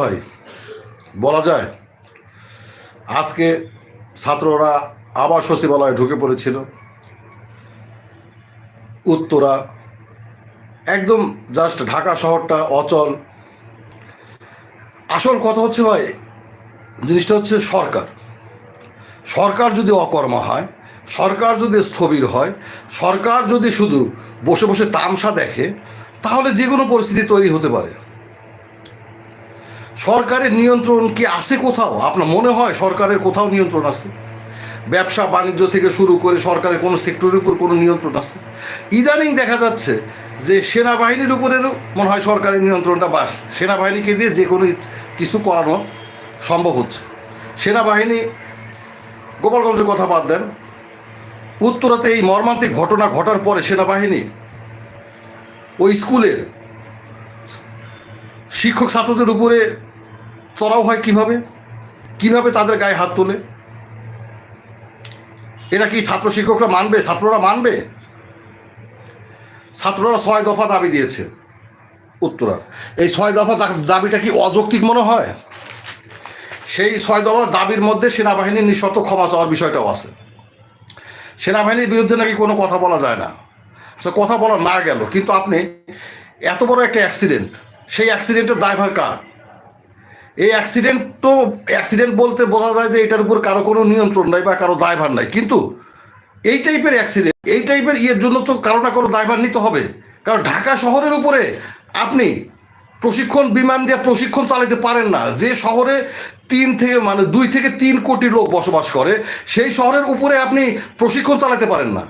ভাই, বলা যায় আজকে ছাত্ররা আবার সচিবালয়ে ঢুকে পড়েছিল। উত্তরা একদম জাস্ট ঢাকা শহরটা অচল। আসল কথা হচ্ছে ভাই, জিনিসটা হচ্ছে সরকার। সরকার যদি অকর্মা হয়, সরকার যদি স্থবির হয়, সরকার যদি শুধু বসে বসে তামসা দেখে, তাহলে যে কোনো পরিস্থিতি তৈরি হতে পারে। সরকারের নিয়ন্ত্রণ কি আছে কোথাও? আপনার মনে হয় সরকারের কোথাও নিয়ন্ত্রণ আছে? ব্যবসা বাণিজ্য থেকে শুরু করে সরকারের কোনো সেক্টরের উপর কোনো নিয়ন্ত্রণ আছে? ইদানিং দেখা যাচ্ছে যে সেনাবাহিনীর উপরেরও মনে হয় সরকারের নিয়ন্ত্রণটা বাড়ছে। সেনাবাহিনীকে দিয়ে যে কোনো কিছু করানো সম্ভব হচ্ছে। সেনাবাহিনী, গোপালগঞ্জের কথা বাদ দেন, উত্তরাতে এই মর্মান্তিক ঘটনা ঘটার পরে সেনাবাহিনী ওই স্কুলের শিক্ষক ছাত্রদের উপরে চড়াও হয় কীভাবে? কীভাবে তাদের গায়ে হাত তোলে? এরা কি ছাত্র শিক্ষকরা মানবে? ছাত্ররা মানবে? ছাত্ররা ছয় দফা দাবি দিয়েছে। উত্তরা। এই ছয় দফা দাবিটা কি অযৌক্তিক মনে হয়? সেই ছয় দফা দাবির মধ্যে সেনাবাহিনীর নিঃশর্ত ক্ষমা চাওয়ার বিষয়টাও আছে। সেনাবাহিনীর বিরুদ্ধে নাকি কোনো কথা বলা যায় না। আচ্ছা কথা বলা না গেল। কিন্তু আপনি এত বড় একটা অ্যাক্সিডেন্ট সেই অ্যাক্সিডেন্টের দায়ভার কার? এই অ্যাক্সিডেন্ট তো অ্যাক্সিডেন্ট বলতে বোঝা যায় যে এটার উপর কারও কোনো নিয়ন্ত্রণ নাই বা কারও দায়ভার নাই। কিন্তু এই টাইপের অ্যাক্সিডেন্ট এই টাইপের ইয়ের জন্য তো কারও না কারও দায়ভার নিতে হবে। কারণ ঢাকা শহরের উপরে আপনি প্রশিক্ষণ, বিমান দিয়ে প্রশিক্ষণ চালাতে পারেন না। যে শহরে তিন থেকে মানে দুই থেকে তিন কোটি লোক বসবাস করে, সেই শহরের উপরে আপনি প্রশিক্ষণ চালাতে পারেন না।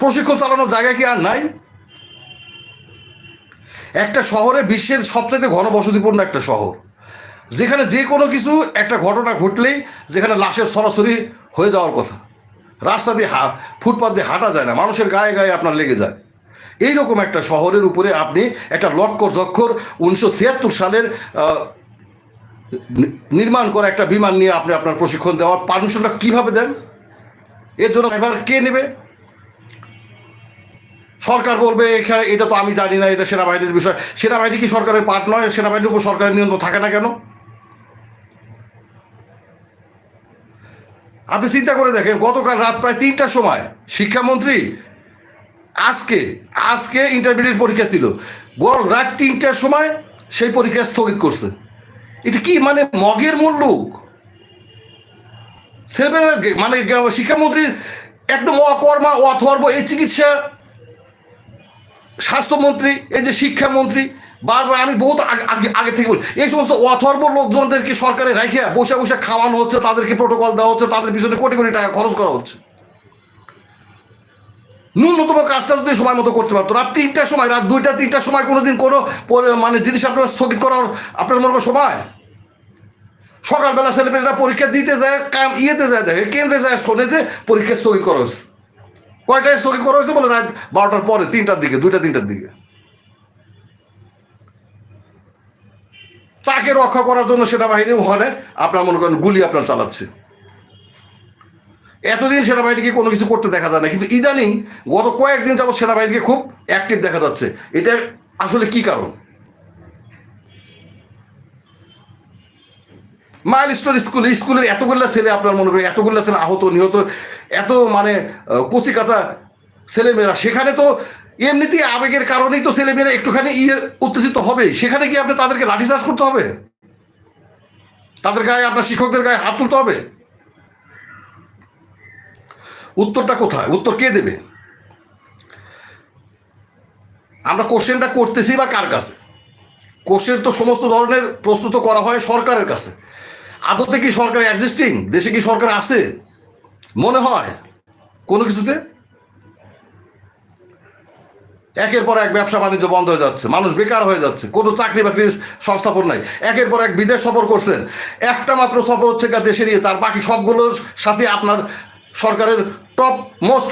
প্রশিক্ষণ চালানোর জায়গা কি আর নাই? একটা শহরে বিশ্বের সবচাইতে ঘনবসতিপূর্ণ একটা শহর। যেখানে যে কোনো কিছু একটা ঘটনা ঘটলেই যেখানে লাশের সরাসরি হয়ে যাওয়ার কথা। রাস্তা দিয়ে হা ফুটপাথ দিয়ে হাঁটা যায় না, মানুষের গায়ে গায়ে আপনার লেগে যায়। এই রকম একটা শহরের উপরে আপনি একটা লক্কর জক্ষর উনিশশো ছিয়াত্তর সালের নির্মাণ করা একটা বিমান নিয়ে আপনি আপনার প্রশিক্ষণ দেওয়ার পারমিশনটা কীভাবে দেন? এর জন্য এবার কে নেবে? সরকার বলবে, এখানে এটা তো আমি জানি না, এটা সেনাবাহিনীর বিষয়। সেনাবাহিনী কি সরকারের পার্ট নয়? সেনাবাহিনীর উপর সরকারের নিয়ন্ত্রণ থাকে না কেন? আপনি চিন্তা করে দেখেন, গতকাল রাত প্রায় তিনটার সময় শিক্ষামন্ত্রী আজকে আজকে ইন্টারমিডিয়েট পরীক্ষা ছিল। রাত তিনটার সময় সেই পরীক্ষা স্থগিত করছে। এটা কি মানে মগের মূল লোক? ছেলেমেয়েরা মানে শিক্ষামন্ত্রীর একদম অকর্মা, অথর্ব এই চিকিৎসা স্বাস্থ্যমন্ত্রী, এই যে শিক্ষামন্ত্রী, বারবার আমি বহুত আগে- আগে থেকে বলি, এই সমস্ত অথর্ব লোকজনদেরকে সরকারে রেখে বসে বসে খাওয়ানো হচ্ছে, তাদেরকে প্রোটোকল দেওয়া হচ্ছে, তাদের পিছনে কোটি কোটি টাকা খরচ করা হচ্ছে। ন্যূনতম কাজটা যদি সময় মতো করতে পারতো। রাত তিনটার সময়, রাত দুইটা, তিনটার সময় কোনো দিন কোনো মানে জিনিস আপনার স্থগিত করার, আপনার মনে সময়? সকালবেলা ছেলেমেয়েরা পরীক্ষা দিতে যায়, কাম, ইয়েতে যায়, দেখে কেন্দ্রে যায়, শোনে যে পরীক্ষা স্থগিত করা হয়েছে। কয়টায় স্থগিত করা হয়েছে বলে রাত বারোটার পরে, তিনটার দিকে, দুইটা, তিনটার দিকে। তাকে রক্ষা করার জন্য সেনাবাহিনী ওখানে, আপনার মনে করেন গুলি আপনার চালাচ্ছে। এতদিন সেনাবাহিনীকে কোনো কিছু করতে দেখা যায় না। কিন্তু ইদানিং গত কয়েকদিন যাবত সেনাবাহিনীকে খুব অ্যাক্টিভ দেখা যাচ্ছে। এটা আসলে কি কারণ? মাইল স্টোর স্কুল স্কুলের এতগুলো ছেলে আপনার মনে করেন, এতগুলো ছেলে আহত, নিহত, এত মানে কচি কাঁচা ছেলেমেয়েরা। সেখানে তো এমনিতেই আবেগের কারণেই তো ছেলেমেয়েরা একটুখানি ইয়ে উত্তেজিত হবে। সেখানে কি আপনি তাদেরকে লাঠিচার্জ করতে হবে? তাদের গায়ে, আপনার শিক্ষকদের গায়ে হাত তুলতে হবে? উত্তরটা কোথায়? উত্তর কে দেবে? আমরা কোশ্চেনটা করতেছি বা কার কাছে? কোশ্চেন তো সমস্ত ধরনের প্রস্তুত করা হয় সরকারের কাছে। আদতে কি সরকার অ্যাডজাস্টিং দেশে কি সরকার আছে? মনে হয়। কোনো কিছুতে? একের পর এক ব্যবসা বাণিজ্য বন্ধ হয়ে যাচ্ছে। মানুষ বেকার হয়ে যাচ্ছে। কোনো চাকরি বাকরি সংস্থাপন নাই। একের পর এক বিদেশ সফর করছেন। একটা মাত্র সফর হচ্ছে গা দেশের ইয়ে তার বাকি সবগুলোর সাথে আপনার সরকারের টপ মোস্ট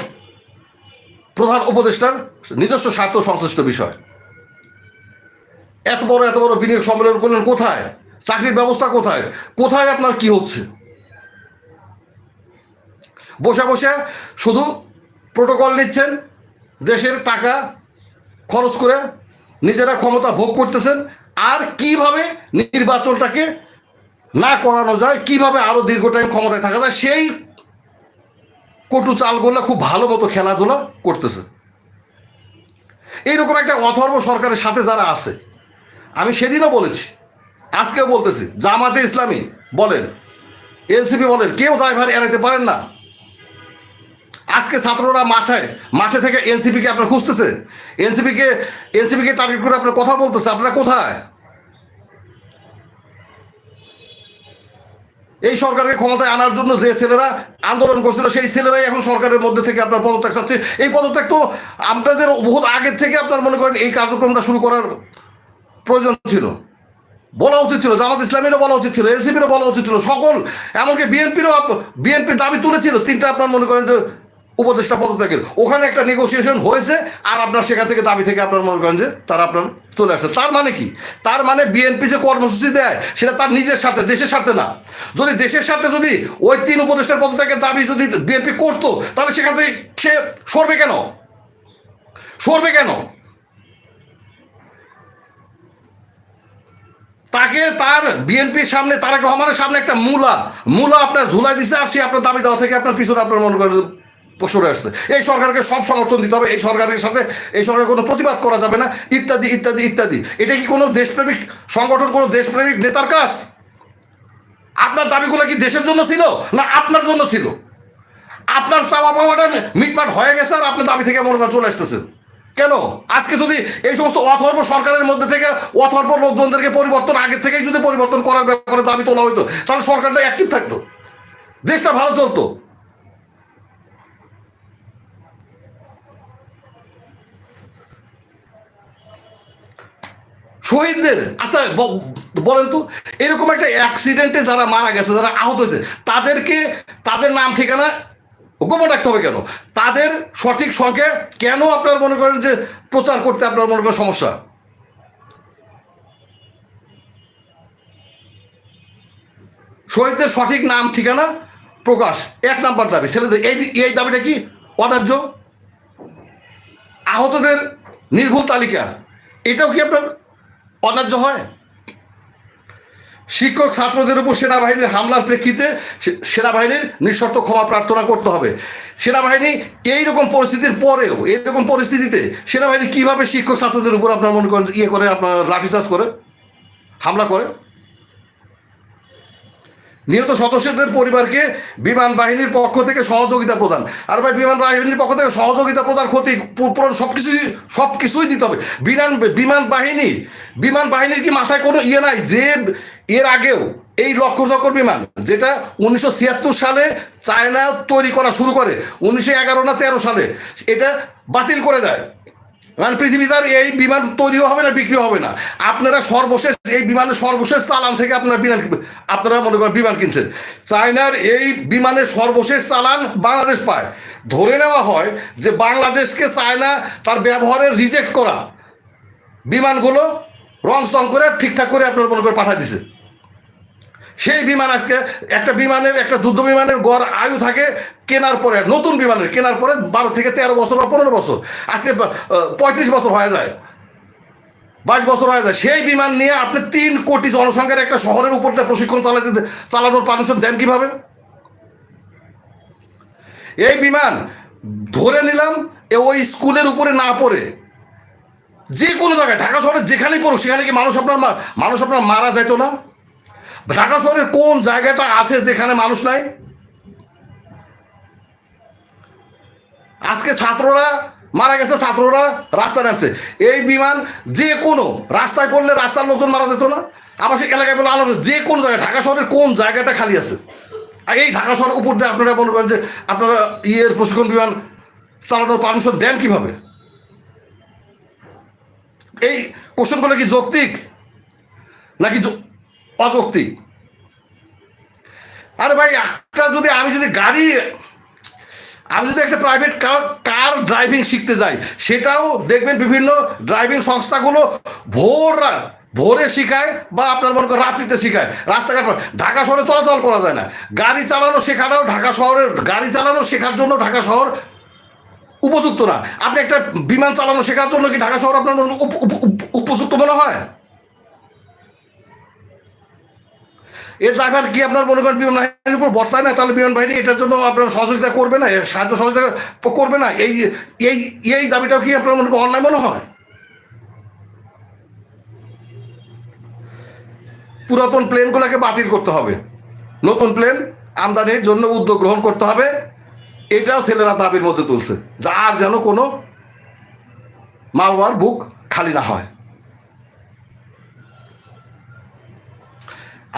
প্রধান উপদেষ্টার নিজস্ব স্বার্থ সংশ্লিষ্ট বিষয়। এত বড় এত বড় বিনিয়োগ সম্মেলন করলেন কোথায়? চাকরির ব্যবস্থা কোথায়? কোথায় আপনার কি হচ্ছে? বসে বসে শুধু প্রোটোকল নিচ্ছেন, দেশের টাকা খরচ করে নিজেরা ক্ষমতা ভোগ করতেছেন, আর কীভাবে নির্বাচনটাকে না করানো যায়, কীভাবে আরও দীর্ঘ টাইম ক্ষমতায় থাকা যায়, সেই কটু চালগুলো খুব ভালো মতো খেলাধুলা করতেছে। এইরকম একটা অথর্ব সরকারের সাথে যারা আছে, আমি সেদিনও বলেছি আজকেও বলতেছি, জামাতে ইসলামী, বলেন, এনসিপি বলেন, কেউ দায়ভার এড়াইতে পারেন না। আজকে ছাত্ররা মাঠে মাঠে থেকে এনসিপিকে আপনার খুঁজতেছে। এনসিপিকে এনসিপিকে টার্গেট করে আপনার কথা বলতেছে, আপনারা কোথায়? এই সরকারকে ক্ষমতায় আনার জন্য যে ছেলেরা আন্দোলন করছিল, সেই ছেলেরাই এখন সরকারের মধ্যে থেকে আপনার পদত্যাগ চাচ্ছে। এই পদত্যাগ তো আপনাদের বহুত আগের থেকে আপনার মনে করেন এই কার্যক্রমটা শুরু করার প্রয়োজন ছিল। বলা উচিত ছিল, জামাত ইসলামেরও বলা উচিত ছিল, এনসিপিরও বলা উচিত ছিল, সকল, এমনকি বিএনপিরও বিএনপি দাবি তুলেছিল, তিনটা আপনার মনে করেন যে উপদেষ্টা পদত্যাগের। ওখানে একটা নেগোসিয়েশন হয়েছে, আর আপনার সেখান থেকে দাবি থেকে আপনার মনে করেন যে তারা আপনার চলে আসে তার মানে কি? তার মানে বিএনপি যে কর্মসূচি দেয়, সেটা তার নিজের স্বার্থে, দেশের স্বার্থে না। যদি দেশের স্বার্থে যদি ওই তিন উপদেষ্টার পদত্যাগের দাবি যদি বিএনপি করতো, তাহলে সেখান থেকে সে সরবে কেন? সরবে কেন? তাকে তার বিএনপির সামনে, তারেক রহমানের সামনে একটা মূলা মূলা আপনার ঝুলাই দিছে আর সে আপনার দাবি দেওয়া থেকে আপনার পিছনে আপনার মনে করেন সরে আসছে। এই সরকারকে সব সমর্থন দিতে হবে, এই সরকারের সাথে, এই সরকারের কোনো প্রতিবাদ করা যাবে না, ইত্যাদি ইত্যাদি ইত্যাদি। এটা কি কোনো দেশপ্রেমিক সংগঠন, কোনো দেশপ্রেমিক নেতার কাজ? আপনার দাবিগুলো কি দেশের জন্য ছিল না আপনার জন্য ছিল? আপনার চাওয়া পাওয়াটা মিটমাট হয়ে গেছে আর আপনার দাবি থেকে মনে চলে আসতেছে কেন? আজকে যদি এই সমস্ত অথর্ব সরকারের মধ্যে থেকে অথর্ব লোকজনদেরকে পরিবর্তন আগের থেকেই যদি পরিবর্তন করার ব্যাপারে দাবি তোলা হইতো, তাহলে সরকারটা অ্যাক্টিভ থাকতো। দেশটা ভালো চলতো। শহীদদের আচ্ছা বলেন তো, এরকম একটা অ্যাক্সিডেন্টে যারা মারা গেছে, যারা আহত হয়েছে, তাদেরকে, তাদের নাম ঠিকানা গোপন রাখতে হবে কেন? তাদের সঠিক সংখ্যা কেন আপনার মনে করেন যে প্রচার করতে আপনার মনে করেন সমস্যা? শহীদদের সঠিক নাম, ঠিকানা প্রকাশ, এক নাম্বার দাবি। ছেলেদের, এই এই দাবিটা কি? অন্যায্য? আহতদের নির্ভুল তালিকা। এটাও কি আপনার অন্যায্য হয়? শিক্ষক ছাত্রদের উপর সেনাবাহিনীর হামলার প্রেক্ষিতে সেনাবাহিনীর নিঃশর্ত ক্ষমা প্রার্থনা করতে হবে। সেনাবাহিনী এই রকম পরিস্থিতির পরেও, এইরকম পরিস্থিতিতে সেনাবাহিনী কীভাবে শিক্ষক ছাত্রদের উপর আপনার মনে করেন ইয়ে করে, আপনার লাঠিচার্জ করে? হামলা করে? নিহত সদস্যদের পরিবারকে বিমান বাহিনীর পক্ষ থেকে সহযোগিতা প্রদান। আর ভাই, বিমান বাহিনীর পক্ষ থেকে সহযোগিতা প্রদান, ক্ষতি পূরণ সব কিছুই সব কিছুই দিতে হবে। বিমান বিমান বাহিনী, বিমান বাহিনীর কি মাথায় কোনো ইয়ে নাই? যে এর আগেও এই লক্ষ চক্কর বিমান, যেটা উনিশশো ছিয়াত্তর সালে চায়না তৈরি করা শুরু করে, উনিশশো এগারো না তেরো সালে, এটা বাতিল করে দেয়। মানে পৃথিবীতে আর এই বিমান তৈরিও হবে না, বিক্রিও হবে না। আপনারা সর্বশেষ, এই বিমানের সর্বশেষ চালান থেকে আপনারা বিমান আপনারা মনে করেন বিমান কিনছেন। চায়নার এই বিমানের সর্বশেষ চালান বাংলাদেশ পায়। ধরে নেওয়া হয় যে বাংলাদেশকে চায়না তার ব্যবহারে রিজেক্ট করা। বিমানগুলো রং সং করে ঠিকঠাক করে আপনার মনে করে পাঠিয়ে দিছে। সেই বিমান আজকে, একটা বিমানের, একটা যুদ্ধ বিমানের গড় আয়ু থাকে কেনার পরে, নতুন বিমানের কেনার পরে বারো থেকে তেরো বছর বা পনেরো বছর। আজকে পঁয়ত্রিশ বছর হয়ে যায়। বাইশ বছর হয়ে যায়। সেই বিমান নিয়ে আপনি তিন কোটি জনসংখ্যার একটা শহরের উপর প্রশিক্ষণ চালাতে, চালানোর পারমিশন দেন কীভাবে? এই বিমান ধরে নিলাম, এ ওই স্কুলের উপরে না পড়ে, যে কোনো জায়গায়, ঢাকা শহরে যেখানেই পড়ুক, সেখানে কি মানুষ আপনার মানুষ আপনার মারা যেত না? ঢাকা শহরের কোন জায়গাটা আছে যেখানে মানুষ নাই? আজকে ছাত্ররা, মারা গেছে ছাত্ররা রাস্তায় নামছে। এই বিমান যে কোনো, রাস্তায় পড়লে রাস্তার লোকজন মারা যেত না। আবার আবাসিক এলাকায় বলে আলো যে কোন জায়গায় ঢাকা শহরের কোন জায়গাটা খালি আছে? আর এই ঢাকা শহরের উপর দিয়ে আপনারা মনে করেন যে আপনারা ইয়ের প্রশিক্ষণ বিমান চালানোর পারমিশন দেন কীভাবে? এই কোশ্চেনগুলো কি যৌক্তিক? নাকি অযৌক্তিক। আরে ভাই, একটা যদি আমি যদি গাড়ি, আমি যদি একটা প্রাইভেট কার কার ড্রাইভিং শিখতে যাই, সেটাও দেখবেন বিভিন্ন ড্রাইভিং সংস্থাগুলো ভোর, ভোরে শেখায় বা আপনার মনে করেন রাত্রিতে শেখায়। রাস্তাঘাট ঢাকা শহরে চলাচল করা যায় না। গাড়ি চালানো শেখাটাও ঢাকা শহরের গাড়ি চালানো শেখার জন্য ঢাকা শহর উপযুক্ত না। আপনি একটা বিমান চালানো শেখার জন্য কি ঢাকা শহর আপনার উপ- উপ- উপ- উপযুক্ত মনে হয়? এর ড্রাইভার কি আপনার মনে করেন বিমান বাহিনীর উপর বর্তায় না তাহলে বিমান বাহিনী এটার জন্য আপনার সহযোগিতা করবে না? সাহায্য সহযোগিতা করবে না? এই এই এই দাবিটাও কি আপনার মনে করেন অন্যায় মনে হয়? পুরাতন প্লেনগুলোকে বাতিল করতে হবে। নতুন প্লেন আমদানির জন্য উদ্যোগ গ্রহণ করতে হবে। এটাও ছেলেরা দাবির মধ্যে তুলছে। যা আর যেন কোনো মালবার বুক খালি না হয়।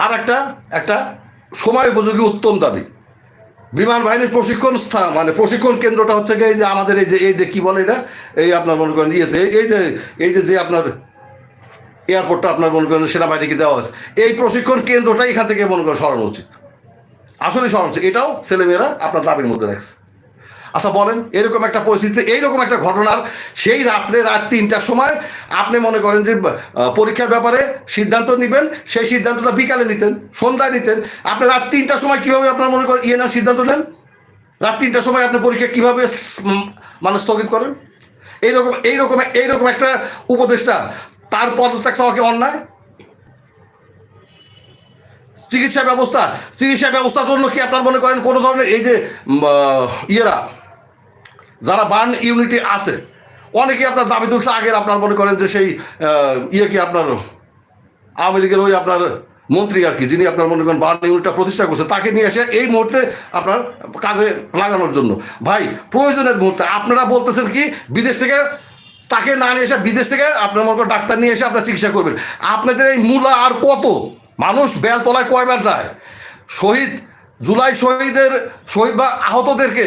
আর একটা একটা সময় উপযোগী উত্তম দাবি। বিমান বাহিনীর প্রশিক্ষণ স্থান মানে প্রশিক্ষণ কেন্দ্রটা হচ্ছে এই যে আমাদের এই যে এই যে কী বলে এটা? এই আপনার মনে করেন ইয়েতে, এই যে এই যে যে আপনার এয়ারপোর্টটা আপনার মনে করেন সেনাবাহিনীকে দেওয়া হয়েছে, এই প্রশিক্ষণ কেন্দ্রটা এখান থেকে মনে করেন সরানো উচিত। আসলে সরানো উচিত। এটাও ছেলেমেয়েরা আপনার দাবির মধ্যে রাখছে। আচ্ছা বলেন, এরকম একটা পরিস্থিতিতে এইরকম একটা ঘটনার সেই রাত্রে রাত তিনটার সময় আপনি মনে করেন যে পরীক্ষার ব্যাপারে সিদ্ধান্ত নেবেন, সেই সিদ্ধান্তটা বিকালে নিতেন, সন্ধ্যায় নিতেন। আপনি রাত তিনটার সময় কীভাবে আপনার মনে করেন ইয়ে নেওয়ার সিদ্ধান্ত নেন? রাত তিনটার সময় আপনি পরীক্ষা কীভাবে মানে স্থগিত করেন? এইরকম এইরকম এইরকম একটা উপদেষ্টা, তার পদত্যাগ চাওয়া কি অন্যায়? চিকিৎসা ব্যবস্থা, চিকিৎসা ব্যবস্থার জন্য কি আপনার মনে করেন কোনো ধরনের এই যে ইয়েরা যারা বার্ন ইউনিটি আছে অনেকে আপনার দাবি তুলছে, আগের আপনার মনে করেন যে সেই ইয়ে কি আপনার, আওয়ামী লীগের ওই আপনার মন্ত্রী আর কি, যিনি আপনার মনে করেন বার্ন ইউনিটটা প্রতিষ্ঠা করছে, তাকে নিয়ে এসে এই মুহূর্তে আপনার কাজে লাগানোর জন্য। ভাই, প্রয়োজনের মুহূর্তে আপনারা বলতেছেন কি, বিদেশ থেকে তাকে না নিয়ে এসে বিদেশ থেকে আপনার মনে করেন ডাক্তার নিয়ে এসে আপনার চিকিৎসা করবেন। আপনাদের এই মূলা আর কত? মানুষ বেলতলায় কয়বার যায়? শহীদ, জুলাই শহীদের, শহীদ বা আহতদেরকে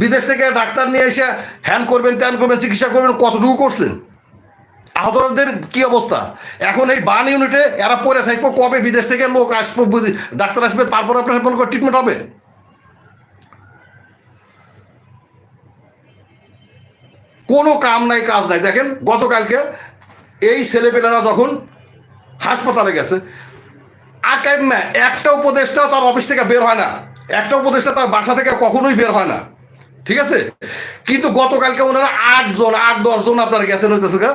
বিদেশ থেকে ডাক্তার নিয়ে এসে হ্যান করবেন, ত্যান করবেন, চিকিৎসা করবেন, কতটুকু করছেন? আহতদের কি অবস্থা? এখন এই বান ইউনিটে এরা পড়ে থাকব, কবে বিদেশ থেকে লোক আসব ডাক্তার আসবে, তারপর আপনার মনে করেন ট্রিটমেন্ট হবে? কোনো কাম নাই, কাজ নাই। দেখেন, গতকালকে এই ছেলেপেলেরা যখন হাসপাতালে গেছে আকাইম একটা উপদেশটাও তার অফিস থেকে বের হয় না। একটা উপদেশটা তার বাসা থেকে কখনোই বের হয় না। ঠিক আছে? কিন্তু গতকালকে ওনারা আটজন আট দশজন আপনারা গেছেন হইতেছে গা,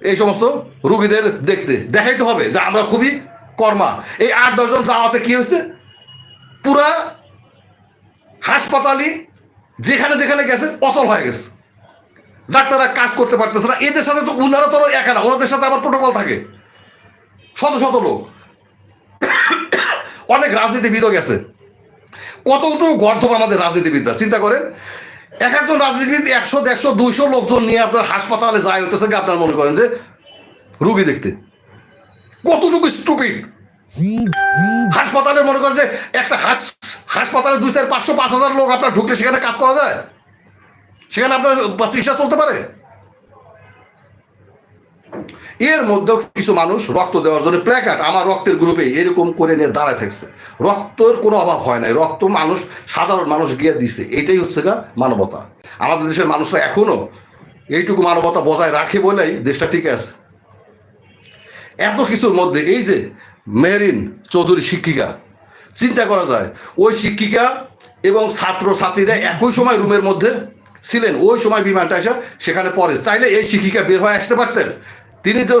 এই সমস্ত রুগীদের দেখতে। দেখাইতে হবে যে আমরা খুবই কর্মা। এই আট দশজন যাওয়াতে কি হয়েছে? পুরা হাসপাতালই যেখানে যেখানে গেছে অচল হয়ে গেছে। ডাক্তাররা কাজ করতে পারতেছে না। এদের সাথে তো উনারা তো একা না ওনাদের সাথে আবার প্রোটোকল থাকে। শত শত লোক। অনেক রাজনীতিবিদও গেছে। কতটুকু গর্ধব আমাদের রাজনীতিবিদরা চিন্তা করেন? এক একজন রাজনীতিবিদ একশো, দেড়শো, দুইশো লোকজন নিয়ে আপনার হাসপাতালে যায় হতেছে আপনার মনে করেন যে রুগী দেখতে। কতটুকু স্টুপিড হাসপাতালে মনে করেন যে একটা হাস, হাসপাতালে দুই চার পাঁচশো, পাঁচ হাজার লোক আপনার ঢুকলে সেখানে কাজ করা যায়? সেখানে আপনার চিকিৎসা চলতে পারে? এর মধ্যেও কিছু মানুষ রক্ত দেওয়ার জন্য প্ল্যাকার্ড আমার রক্তের গ্রুপে এরকম করে নিয়ে দাঁড়ায় থাকছে। রক্তের কোনো অভাব হয় নাই। রক্ত মানুষ, সাধারণ মানুষ গিয়ে দিছে। এটাই হচ্ছে গা মানবতা। আমাদের দেশের মানুষরা এখনও এইটুকু মানবতা বজায় রাখে বলেই দেশটা টিকে আছে। এত কিছুর মধ্যে এই যে মেরিন চৌধুরী শিক্ষিকা, চিন্তা করা যায়, ওই শিক্ষিকা এবং ছাত্র ছাত্রীরা একই সময় রুমের মধ্যে ছিলেন। ওই সময় বিমানটা এসে সেখানে পড়ে। চাইলে এই শিক্ষিকা বের হয়ে আসতে পারতেন। তিনি তো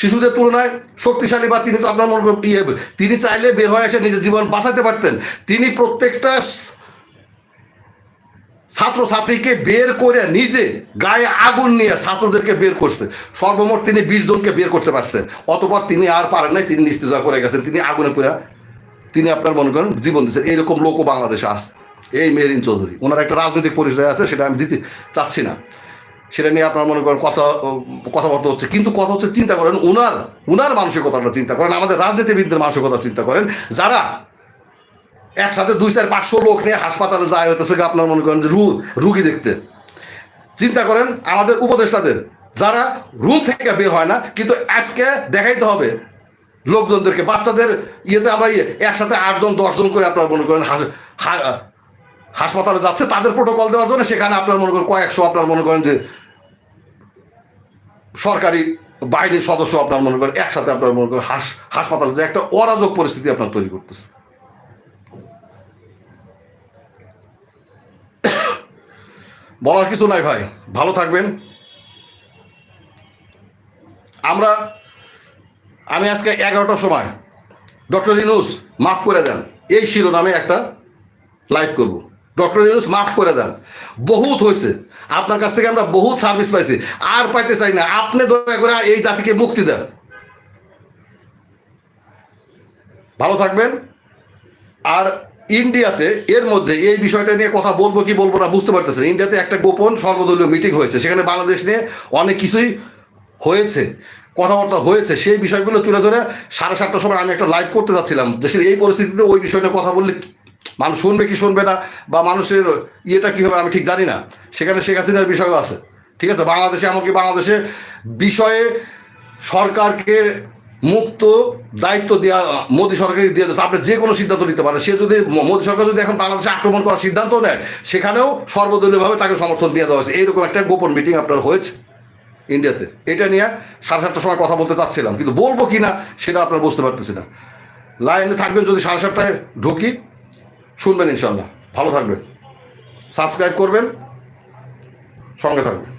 শিশুদের তুলনায় শক্তিশালী বা তিনি তো আপনার মনে করেন ইয়ে তিনি চাইলে বের হয়ে এসে নিজের জীবন বাঁচাতে পারতেন। তিনি প্রত্যেকটা ছাত্র ছাত্রীকে বের করে নিজে গায়ে আগুন নিয়ে ছাত্রদেরকে বের করছে। সর্বমোট তিনি বিশ জনকে বের করতে পারছেন। অতপর তিনি আর পারেন নাই, তিনি নিস্তেজ করে গেছেন। তিনি আগুনে পুরা, তিনি আপনার মনে করেন জীবন দিচ্ছেন এইরকম লোকও বাংলাদেশে আছে এই মেরিন চৌধুরী। ওনার একটা রাজনৈতিক পরিচয় আছে, সেটা আমি দিতে চাচ্ছি না। সেটা নিয়ে আপনার মনে করেন কথা কথাবার্তা হচ্ছে। কিন্তু কথা হচ্ছে চিন্তা করেন উনার উনার মানসিকতাটা চিন্তা করেন, আমাদের রাজনীতিবিদদের মানসিকতা চিন্তা করেন, যারা একসাথে দুই চার পাঁচশো লোক নিয়ে হাসপাতালে যায়, হইতেছে আপনার মনে করেন যে রুগী দেখতে। চিন্তা করেন আমাদের উপদেষ্টাদের, যারা রুম থেকে বের হয় না, কিন্তু আজকে দেখাইতে হবে লোকজনদেরকে। বাচ্চাদের ইয়েতে আমরা ইয়ে একসাথে আটজন, দশজন করে আপনার মনে করেন হাসপাতালে যাচ্ছে, তাদের প্রোটোকল দেওয়ার জন্য সেখানে আপনার মনে করেন কয়েকশো আপনার মনে করেন যে সরকারি বাহিনীর সদস্য আপনার মনে করেন একসাথে আপনার মনে করেন হাস হাসপাতালে যে একটা অরাজক পরিস্থিতি আপনার তৈরি করতেছে। বলার কিছু নাই ভাই, ভালো থাকবেন। আমরা, আমি আজকে এগারোটার সময়, ডক্টর ইনুস মাফ করে দেন, এই শিরোনামে একটা লাইভ করব। ডক্টর ইউনুস, মাফ করে দেন। বহুত হয়েছে। আপনার কাছ থেকে আমরা বহুত সার্ভিস পাইছি। আর পাইতে চাই না। আপনি দয়া করে এই জাতিকে মুক্তি দেন। ভালো থাকবেন। আর ইন্ডিয়াতে এর মধ্যে এই বিষয়টা নিয়ে কথা বলব কি বলব না বুঝতে পারতেছেন। ইন্ডিয়াতে একটা গোপন সর্বদলীয় মিটিং হয়েছে। সেখানে বাংলাদেশ নিয়ে অনেক কিছুই হয়েছে, কথাবার্তা হয়েছে। সেই বিষয়গুলো তুলে ধরে সাড়ে সাতটার সময় আমি একটা লাইভ করতে যাচ্ছিলাম। দেশের এই পরিস্থিতিতে ওই বিষয় নিয়ে কথা বললে মানুষ শুনবে কি শুনবে না, বা মানুষের ইয়েটা কী হবে আমি ঠিক জানি না। সেখানে শেখ হাসিনার বিষয়ও আছে। ঠিক আছে? বাংলাদেশে এমনকি বাংলাদেশে বিষয়ে সরকারকে মুক্ত দায়িত্ব দেওয়া মোদী সরকারকে দিয়ে দিচ্ছে আপনি যে কোনো সিদ্ধান্ত নিতে পারেন। সে যদি মোদী সরকার যদি এখন বাংলাদেশে আক্রমণ করার সিদ্ধান্ত নেয়, সেখানেও সর্বদলীয়ভাবে তাকে সমর্থন দিয়ে দেওয়া হয়েছে। এইরকম একটা গোপন মিটিং আপনার হয়েছে ইন্ডিয়াতে এটা নিয়ে সাড়ে সাতটার সময় কথা বলতে চাচ্ছিলাম। কিন্তু বলব কি না, সেটা আপনার বুঝতে পারতেছি না। লাইনে থাকবেন যদি সাড়ে সাতটায় ঢুকি। শুনবেন ইনশাল্লাহ ভালো থাকবেন। সাবস্ক্রাইব করবেন সঙ্গে থাকবেন।